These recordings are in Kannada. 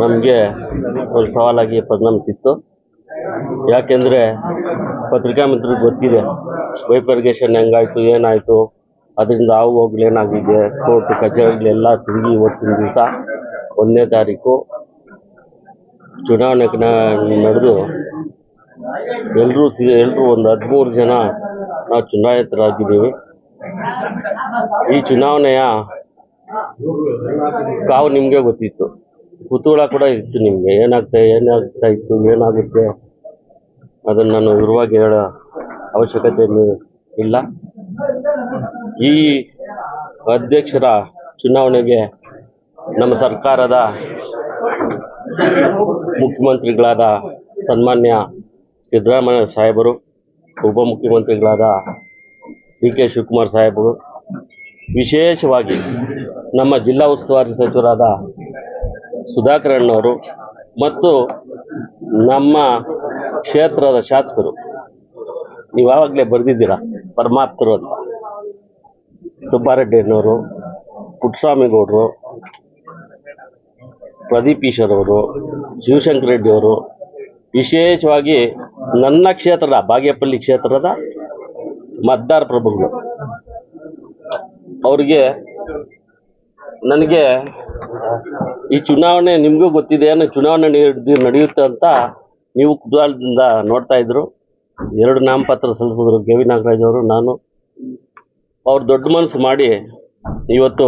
ನಮಗೆ ಒಂದು ಸವಾಲಾಗಿ ಪರಿಣಮಿಸಿತ್ತು ಯಾಕೆಂದರೆ ಪತ್ರಿಕಾ ಮಿತ್ರರಿಗೆ ಗೊತ್ತಿದೆ ವೈಪರ್ಗೇಷನ್ ಹೆಂಗಾಯಿತು, ಏನಾಯಿತು, ಅದರಿಂದ ಹಾವು ಹೋಗ್ಲು ಏನಾಗಿದೆ, ಕೋರ್ಟ್ ಕಚೇರಿಗಳೆಲ್ಲ ತಿರುಗಿ ಇವತ್ತಿನ ದಿವಸ ಒಂದನೇ ತಾರೀಕು ಚುನಾವಣೆ ನಡೆದು ಎಲ್ಲರೂ ಸಿ ಎಲ್ಲರೂ ಒಂದು ಹದಿಮೂರು ಜನ ನಾವು ಚುನಾಯಿತರಾಗಿದ್ದೀವಿ. ಈ ಚುನಾವಣೆಯ ಕಾವು ನಿಮಗೆ ಗೊತ್ತಿತ್ತು. ಕುತೂಹಲ ಕೂಡ ಇತ್ತು ನಿಮಗೆ. ಏನಾಗ್ತಾ ಏನಾಗ್ತಾ ಇತ್ತು, ಏನಾಗುತ್ತೆ? ಅದನ್ನು ನಾನು ಇರುವಾಗ ಹೇಳೋ ಅವಶ್ಯಕತೆ ಇಲ್ಲ. ಈ ಅಧ್ಯಕ್ಷರ ಚುನಾವಣೆಗೆ ನಮ್ಮ ಸರ್ಕಾರದ ಮುಖ್ಯಮಂತ್ರಿಗಳಾದ ಸನ್ಮಾನ್ಯ ಸಿದ್ದರಾಮಯ್ಯ ಸಾಹೇಬರು, ಉಪಮುಖ್ಯಮಂತ್ರಿಗಳಾದ ಡಿ ಕೆ ಶಿವಕುಮಾರ್ ಸಾಹೇಬರು ವಿಶೇಷವಾಗಿ ನಮ್ಮ ಜಿಲ್ಲಾ ಉಸ್ತುವಾರಿ ಸಚಿವರಾದ ಸುಧಾಕರ್ ಅಣ್ಣವರು ಮತ್ತು ನಮ್ಮ ಕ್ಷೇತ್ರದ ಶಾಸಕರು ನೀವು ಆವಾಗಲೇ ಬರೆದಿದ್ದೀರಾ? ಪರಮಾಪ್ತರು ಅಂತ. ಸುಬ್ಬಾರೆಡ್ಡಿ ಅಣ್ಣವರು ಪುಟ್ಟಸ್ವಾಮಿ ಗೌಡರು ಪ್ರದೀಪ್ ಈಶ್ವರ್ ಅವರು ಶಿವಶಂಕರ್ ರೆಡ್ಡಿ ಅವರು ವಿಶೇಷವಾಗಿ ನನ್ನ ಕ್ಷೇತ್ರದ, ಬಾಗೇಪಲ್ಲಿ ಕ್ಷೇತ್ರದ ಮತದಾರ ಪ್ರಭುಗಳು. ಅವರಿಗೆ ನನಗೆ ಈ ಚುನಾವಣೆ ನಿಮಗೂ ಗೊತ್ತಿದೆ, ಏನೋ ಚುನಾವಣೆ ನಡೆಯುತ್ತೆ ಅಂತ ನೀವು ಕುತೂಹಲದಿಂದ ನೋಡ್ತಾ ಇದ್ರು. ಎರಡು ನಾಮಪತ್ರ ಸಲ್ಲಿಸಿದ್ರು ಕೆ ನಾಗರಾಜ್ ಅವರು, ನಾನು. ಅವ್ರು ದೊಡ್ಡ ಮನಸ್ಸು ಮಾಡಿ ಇವತ್ತು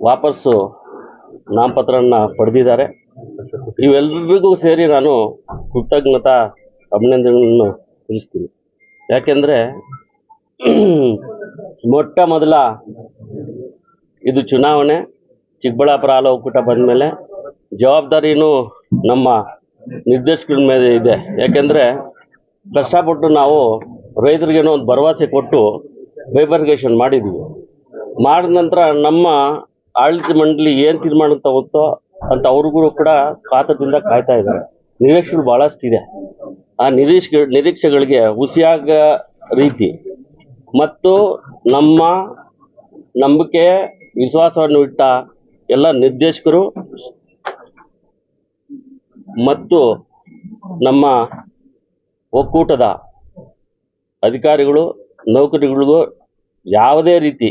ವಾಪಸ್ಸು ನಾಮಪತ್ರನ ಪಡೆದಿದ್ದಾರೆ. ಇವೆಲ್ಲರಿಗೂ ಸೇರಿ ನಾನು ಕೃತಜ್ಞತಾ ಅಭಿನಂದನೆಗಳನ್ನು ತಿಳಿಸ್ತೀನಿ. ಯಾಕೆಂದರೆ ಮೊಟ್ಟ ಮೊದಲ ಇದು ಚುನಾವಣೆ. ಚಿಕ್ಕಬಳ್ಳಾಪುರ ಹಾಲು ಒಕ್ಕೂಟ ಬಂದ ಮೇಲೆ ಜವಾಬ್ದಾರಿನೂ ನಮ್ಮ ನಿರ್ದೇಶಕರ ಮೇಲೆ ಇದೆ. ಯಾಕೆಂದರೆ ಕಷ್ಟಪಟ್ಟು ನಾವು ರೈತರಿಗೇನೋ ಒಂದು ಭರವಸೆ ಕೊಟ್ಟು ಬೈಬರ್ಗೇಷನ್ ಮಾಡಿದ್ವಿ. ಮಾಡಿದ ನಂತರ ನಮ್ಮ ಆಡಳಿತ ಮಂಡಳಿ ಏನು ತೀರ್ಮಾನ ತಗುತ್ತೋ ಅಂತ ಅವ್ರಿಗೂ ಕೂಡ ಕಾತದಿಂದ ಕಾಯ್ತಾ ಇದ್ದಾರೆ. ನಿರೀಕ್ಷೆಗಳು ಭಾಳಷ್ಟಿದೆ ಆ ನಿರೀಕ್ಷೆ ನಿರೀಕ್ಷೆಗಳಿಗೆ ಹುಸಿಯಾಗ ರೀತಿ ಮತ್ತು ನಮ್ಮ ನಂಬಿಕೆ, ವಿಶ್ವಾಸವನ್ನು ಇಟ್ಟ ಎಲ್ಲ ನಿರ್ದೇಶಕರು ಮತ್ತು ನಮ್ಮ ಒಕ್ಕೂಟದ ಅಧಿಕಾರಿಗಳು, ನೌಕರಿಗಳಿಗೂ ಯಾವುದೇ ರೀತಿ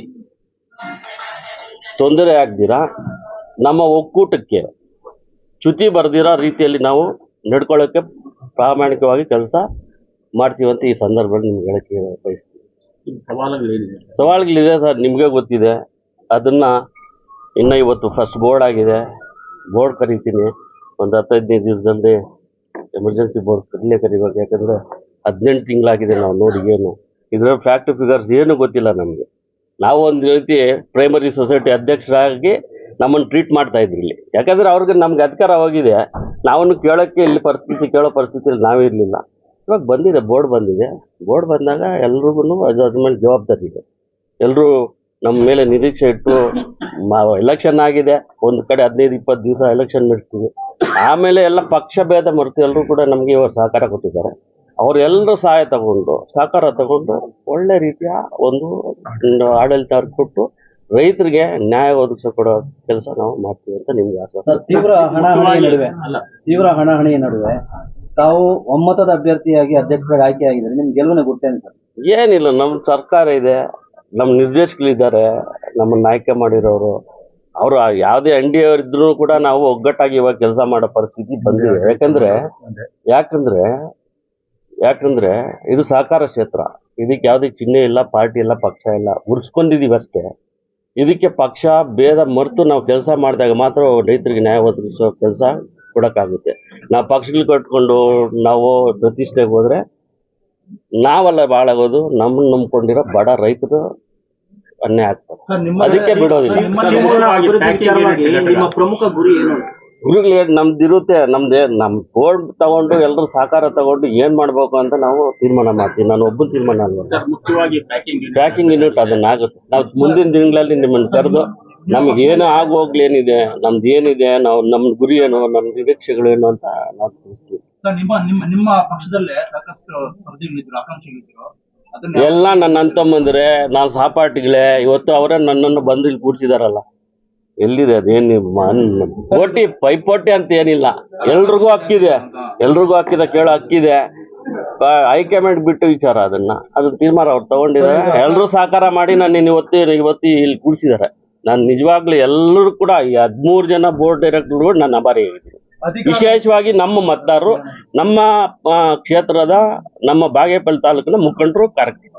ತೊಂದರೆ ಆಗದಿರ ನಮ್ಮ ಒಕ್ಕೂಟಕ್ಕೆ ಚ್ಯುತಿ ಬರೆದಿರೋ ರೀತಿಯಲ್ಲಿ ನಾವು ನಡ್ಕೊಳ್ಳೋಕ್ಕೆ ಪ್ರಾಮಾಣಿಕವಾಗಿ ಕೆಲಸ ಮಾಡ್ತೀವಂತ ಈ ಸಂದರ್ಭದಲ್ಲಿ ನಿಮ್ಗೆ ಹೇಳಕ್ಕೆ ಬಯಸ್ತೀವಿ ಸವಾಲುಗಳಿದೆ. ಸರ್, ನಿಮಗೆ ಗೊತ್ತಿದೆ. ಅದನ್ನು ಇನ್ನು ಇವತ್ತು ಫಸ್ಟ್ ಬೋರ್ಡ್ ಆಗಿದೆ. ಬೋರ್ಡ್ ಕರಿತೀನಿ. ಒಂದು ಹತ್ತು ಹದಿನೈದು ದಿವಸದಲ್ಲಿ ಎಮರ್ಜೆನ್ಸಿ ಬೋರ್ಡ್ ಕರೀಲೇ ಕರಿಬೇಕು. ಯಾಕಂದರೆ ಹದಿನೆಂಟು ತಿಂಗಳಾಗಿದೆ ನಾವು ನೋಡಿ ಏನು. ಇದರ ಫ್ಯಾಕ್ಟ್ ಫಿಗರ್ಸ್ ಏನು ಗೊತ್ತಿಲ್ಲ ನಮಗೆ. ನಾವು ಒಂದು ರೀತಿ ಪ್ರೈಮರಿ ಸೊಸೈಟಿ ಅಧ್ಯಕ್ಷರಾಗಿ ನಮ್ಮನ್ನು ಟ್ರೀಟ್ ಮಾಡ್ತಾ ಇದ್ರು ಇಲ್ಲಿ. ಯಾಕಂದರೆ ಅವ್ರಿಗೆ ನಮ್ಗೆ ಅಧಿಕಾರವಾಗಿದೆ ನಾವನ್ನು ಕೇಳೋಕ್ಕೆ ಇಲ್ಲಿ ಪರಿಸ್ಥಿತಿ, ಕೇಳೋ ಪರಿಸ್ಥಿತಿಯಲ್ಲಿ ನಾವಿರಲಿಲ್ಲ ಇವಾಗ ಬಂದಿದೆ ಬೋರ್ಡ್ ಬಂದಿದೆ. ಬೋರ್ಡ್ ಬಂದಾಗ ಎಲ್ರಿಗೂ ಅದ್ರ ಮೇಲೆ ಜವಾಬ್ದಾರಿ ಇದೆ. ಎಲ್ಲರೂ ನಮ್ಮ ಮೇಲೆ ನಿರೀಕ್ಷೆ ಇಟ್ಟು ಎಲೆಕ್ಷನ್ ಆಗಿದೆ. ಒಂದು ಕಡೆ ಹದಿನೈದು, ಇಪ್ಪತ್ತು ದಿವಸ ಎಲೆಕ್ಷನ್ ನಡೆಸ್ತೀವಿ. ಆಮೇಲೆ ಎಲ್ಲ ಪಕ್ಷ ಭೇದ ಮರೆತು ಎಲ್ಲರೂ ಕೂಡ ನಮಗೆ ಇವಾಗ ಸಹಕಾರ ಕೊಟ್ಟಿದ್ದಾರೆ. ಅವರೆಲ್ಲರೂ ಸಹಾಯ ತಗೊಂಡು, ಸಹಕಾರ ತಗೊಂಡು ಒಳ್ಳೆ ರೀತಿಯ ಒಂದು ಒಂದು ಆಡಳಿತ ಕೊಟ್ಟು ರೈತರಿಗೆ ನ್ಯಾಯ ಒದಗಿಸಿಕೊಡೋ ಕೆಲಸ ನಾವು ಮಾಡ್ತೀವಿ ಅಂತ ನಿಮ್ಗೆ ಆಶ್ವಾಸ. ಸರ್ ತೀವ್ರ ಹಣಾಹಣಿ ನಡುವೆ ಅಲ್ಲ ತೀವ್ರ ಹಣಹಣಿಯ ನಡುವೆ ತಾವು ಒಮ್ಮತದ ಅಭ್ಯರ್ಥಿಯಾಗಿ ಅಧ್ಯಕ್ಷರಾಗಿ ಆಯ್ಕೆಯಾಗಿದ್ದಾರೆ. ನಿಮ್ ಗೆಲುವಿನ ಗುರ್ತೇನು ಸರ್? ಏನಿಲ್ಲ ನಮ್ಮ ಸರ್ಕಾರ ಇದೆ ನಮ್ಮ ನಿರ್ದೇಶಕರಿದ್ದಾರೆ ನಮ್ಮನ್ನ ಆಯ್ಕೆ ಮಾಡಿರೋರು. ಅವರು ಯಾವುದೇ ಎನ್ ಡಿ ಇದ್ರೂ ಕೂಡ ನಾವು ಒಗ್ಗಟ್ಟಾಗಿ ಇವಾಗ ಕೆಲಸ ಮಾಡೋ ಪರಿಸ್ಥಿತಿ ಬಂದಿದೆ. ಯಾಕಂದ್ರೆ ಯಾಕಂದ್ರೆ ಯಾಕಂದ್ರೆ ಇದು ಸಹಕಾರ ಕ್ಷೇತ್ರ. ಇದಕ್ಕೆ ಯಾವುದೇ ಚಿಹ್ನೆ ಇಲ್ಲ ಪಾರ್ಟಿ ಇಲ್ಲ ಪಕ್ಷ ಇಲ್ಲ. ಉರ್ಸ್ಕೊಂಡಿದೀವಿ ಅಷ್ಟೇ. ಇದಕ್ಕೆ ಪಕ್ಷ ಭೇದ ಮರೆತು ನಾವು ಕೆಲಸ ಮಾಡಿದಾಗ ಮಾತ್ರ ರೈತರಿಗೆ ನ್ಯಾಯ ಒದಗಿಸೋ ಕೆಲಸ ಕೊಡೋಕ್ಕಾಗುತ್ತೆ. ನಾವು ಪಕ್ಷಗಳು ಕಟ್ಕೊಂಡು ನಾವು ಪ್ರತಿಷ್ಠೆಗೆ ಹೋದರೆ ನಾವೆಲ್ಲ ಬಾಳಾಗೋದು ನಮ್ಮನ್ನ ನಂಬ್ಕೊಂಡಿರೋ ಬಡ ರೈತರು ಅನ್ಯಾಯ ಆಗ್ತಾರೆ. ಅದಕ್ಕೆ ಬಿಡೋದಿಲ್ಲ. ನಿಮ್ಮ ಪ್ರಮುಖ ಗುರಿ ಏನು? ಗುರುಗಳು ನಮ್ದು ಇರುತ್ತೆ ನಮ್ದೇ ನಮ್ಮ ಬೋರ್ಡ್ ತಗೊಂಡು ಎಲ್ಲರೂ ಸಹಕಾರ ತಗೊಂಡು ಏನ್ ಮಾಡ್ಬೇಕು ಅಂತ ನಾವು ತೀರ್ಮಾನ ಮಾಡ್ತೀವಿ. ನಾನು ಒಬ್ಬ ತೀರ್ಮಾನ ಮುಖ್ಯವಾಗಿ ಪ್ಯಾಕಿಂಗ್ ಪ್ಯಾಕಿಂಗ್ ಯೂನಿಟ್ ಅದನ್ನ ಆಗುತ್ತೆ ನಾವು ಮುಂದಿನ ದಿನಗಳಲ್ಲಿ ನಿಮ್ಮನ್ನು ಕರೆದು ನಮ್ಗೆ ಏನು ಆಗೋಗ್ಲಿ ಏನಿದೆ ನಮ್ದು ಏನಿದೆ ನಾವು ನಮ್ಮ ಗುರಿ ಏನು ನಮ್ಮ ನಿರೀಕ್ಷೆಗಳು ಏನು ಅಂತ ನಾವು ತಿಳಿಸ್ತೀವಿ. ಎಲ್ಲ ನನ್ನ ಅಂತಮ್ಮಂದ್ರೆ ನಾನು ಸಹಪಾಠಿಗಳೇ ಇವತ್ತು ಅವರೇ ನನ್ನನ್ನು ಬಂದು ಇಲ್ಲಿ ಕೂರ್ಸಿದಾರಲ್ಲ. ಎಲ್ಲಿದೆ ಅದೇನು ಪೋಟಿ ಪೈಪೋಟಿ ಅಂತ ಏನಿಲ್ಲ. ಎಲ್ರಿಗೂ ಹಕ್ಕಿದೆ. ಎಲ್ರಿಗೂ ಹಕ್ಕಿದೆ ಕೇಳೋ ಹಕ್ಕಿದೆ. ಹೈಕಮಾಂಡ್ ಬಿಟ್ಟು ವಿಚಾರ ಅದನ್ನ. ಅದನ್ನ ತೀರ್ಮಾನ ಅವ್ರು ತಗೊಂಡಿದ್ದಾರೆ. ಎಲ್ಲರೂ ಸಹಕಾರ ಮಾಡಿ ನನ್ನ ಇವತ್ತಿ ಇವತ್ತಿ ಇಲ್ಲಿ ಕೂಡಿಸಿದ್ದಾರೆ. ನಾನು ನಿಜವಾಗ್ಲೂ ಎಲ್ಲರೂ ಕೂಡ ಈ ಹದಿಮೂರು ಜನ ಬೋರ್ಡ್ ಡೈರೆಕ್ಟರ್ಗಳು ನನ್ನ ಅಭಾರಿ ಆಗಿದ್ದೀನಿ ವಿಶೇಷವಾಗಿ ನಮ್ಮ ಮತದಾರರು ನಮ್ಮ ಕ್ಷೇತ್ರದ ನಮ್ಮ ಬಾಗೇಪಲ್ಲಿ ತಾಲೂಕಿನ ಮುಖಂಡರು ಕಾರ್ಯಕ್ರಮ